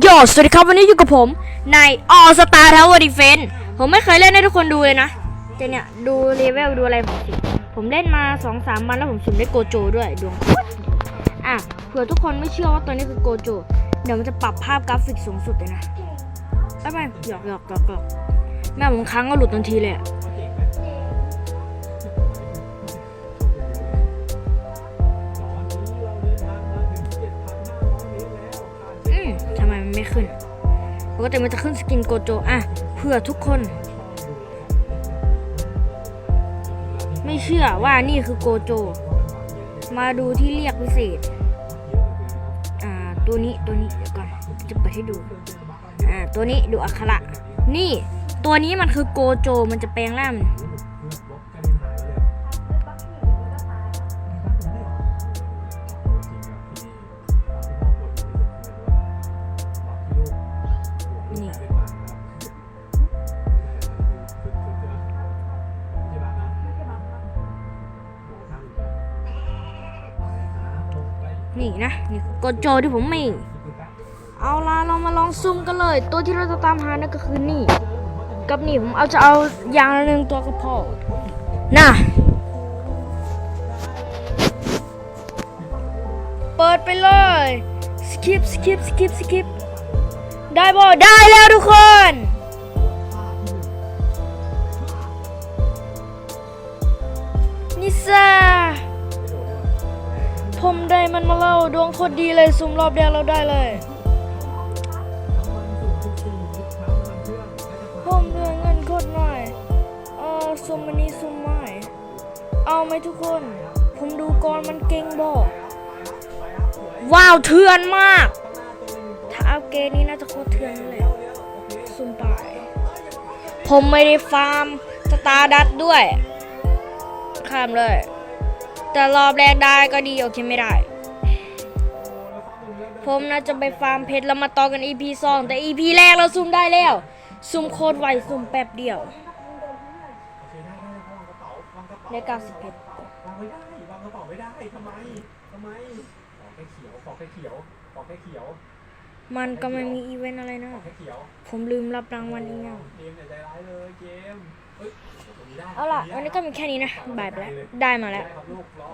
โยสวัสดีครับวันนี้อยู่กับผมในออสตาร์ทาวเวอร์ดิเฟนผมไม่เคยเล่นให้ทุกคนดูเลยนะแต่เนี่ยดูเลเวลดูอะไรผมสิผมเล่นมา2อสามวันแล้วผมสุ่มได้โกโจด้วยดวงอะเผื่อทุกคนไม่เชื่อว่าตัวนี้คือโกโจ เดี๋ยวมันจะปรับภาพกราฟิกสูงสุดเลยนะไม่ไม่หยอกหยอกหยอกหยอกแม่ผมค้างก็หลุดทันทีเลยอะ ปกติมันจะขึ้นสกินโกโจอะเผื่อทุกคน ไม่เชื่อว่านี่คือโกโจ มาดูที่เรียกพิเศษ อ่า ตัวนี้ตัวนี้เดี๋ยวก่อน จะเปิดให้ดู อ่า ตัวนี้ดูอักขระ นี่ ตัวนี้มันคือโกโจ มันจะแปลงร่าง นี่นะนี่คือโกโจที่ผมมีเอาล่ะเรามาลองซูมกันเลย ตัวที่เราจะตามหานั่นก็คือนี่ กับนี่ผมเอาจะเอาอย่างละหนึ่งตัวก็พอน่ะเปิดไปเลยสกิปสกิปสกิปสกิปได้บ่ได้แล้วทุกคน มันมาเล่าดวงโคตรดีเลยซุ่มรอบแดงเราได้เลยผมเดือนเงินโคตรหน่อยเออซุ่มมันนี้ซุ่มไม่เอาไหมทุกคน ผมดูก่อนมันเก่งบอกว้าวเถื่อนมาก ถ้าอัพเกรดนี้น่าจะโคตรเถื่อนนั่นแหละซุ่มไปผมไม่ได้ฟาร์มสตาร์ดัตด้วย ข้ามเลย แต่รอบแรกได้ก็ดี โอเคไม่ได้ ผมน่าจะไปฟาร์มเพชรแล้วมาต่อกัน EP สองแต่ EP แรกเราซุ่มได้แล้ว ซุ่มโคตรไวซุ่มแป๊บเดียวได้90เพชรวางไม่ได้วางกระเป๋าไม่ได้ทำไมทำไมขอแค่เขียวขอแค่เขียวขอแค่เขียวมันก็ไม่มีอีเวนต์อะไรนะ ขอแค่เขียวผมลืมรับรางวัลอีกแล้วเกมอย่าใจร้ายเลยเกมเฮ้ยตรงนี้ได้เอาล่ะ วันนี้ก็มีแค่นี้นะบายไปแล้ว ได้มาแล้ว ได้ครับลูกรอ